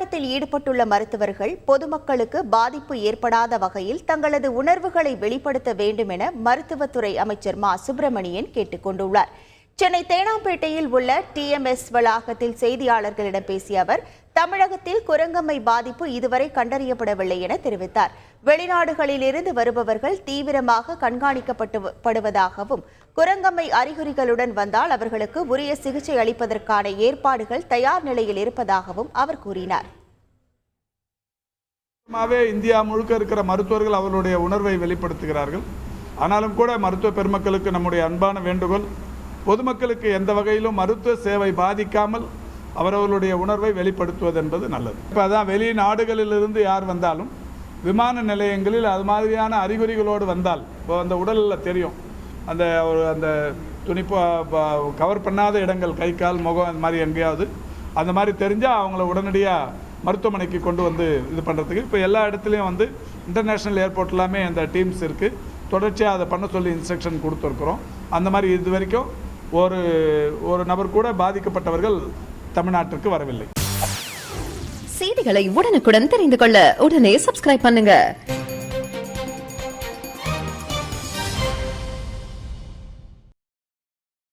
போராட்டத்தில் ஈடுபட்டுள்ள மருத்துவர்கள் பொதுமக்களுக்கு பாதிப்பு ஏற்படாத வகையில் தங்களது உணர்வுகளை வெளிப்படுத்த வேண்டும் என மருத்துவத்துறை அமைச்சர் மா. சுப்பிரமணியன் கேட்டுக் கொண்டுள்ளார். சென்னை தேனாம்பேட்டையில் உள்ள டிஎம்எஸ் வளாகத்தில் செய்தியாளர்களிடம் பேசிய அவர் தமிழகத்தில் குரங்கம்மை பாதிப்பு இதுவரை கண்டறியப்படவில்லை என தெரிவித்தார். வெளிநாடுகளிலிருந்து வருபவர்கள் தீவிரமாக கண்காணிக்கப்படுவதாகவும் குரங்கம்மை அறிகுறிகளுடன் வந்தால் அவர்களுக்கு உரிய சிகிச்சை அளிப்பதற்கான ஏற்பாடுகள் தயார் நிலையில் இருப்பதாகவும் அவர் கூறினார். இந்தியா முழுக்க இருக்கிற மருத்துவர்கள் அவர்களுடைய உணர்வை வெளிப்படுத்துகிறார்கள். ஆனாலும் கூட மருத்துவ பெருமக்களுக்கு நம்முடைய அன்பான வேண்டுகோள் பொதுமக்களுக்கு எந்த வகையிலும் மருத்துவ சேவை பாதிக்காமல் அவரவர்களுடைய உணர்வை வெளிப்படுத்துவது என்பது நல்லது. இப்போ அதான் வெளிநாடுகளிலிருந்து யார் வந்தாலும் விமான நிலையங்களில் அது மாதிரியான அறிகுறிகளோடு வந்தால் இப்போ அந்த உடலில் தெரியும். அந்த ஒரு அந்த துணி கவர் பண்ணாத இடங்கள் கை கால் முகம் அந்த மாதிரி எங்கேயாவது அந்த மாதிரி தெரிஞ்சால் அவங்கள உடனடியாக மருத்துவமனைக்கு கொண்டு வந்து இது பண்ணுறதுக்கு இப்போ எல்லா இடத்துலையும் வந்து இன்டர்நேஷ்னல் ஏர்போர்ட் எல்லாமே அந்த டீம்ஸ் இருக்குது தொடர்ச்சியாக அதை பண்ண சொல்லி இன்ஸ்ட்ரக்ஷன் கொடுத்துருக்குறோம். அந்த மாதிரி இது வரைக்கும் ஒரு ஒரு நபர் கூட பாதிக்கப்பட்டவர்கள் தமிழ்நாட்டிற்கு வரவில்லை. செய்திகளை உடனுக்குடன் தெரிந்து கொள்ள உடனே சப்ஸ்கிரைப் பண்ணுங்க.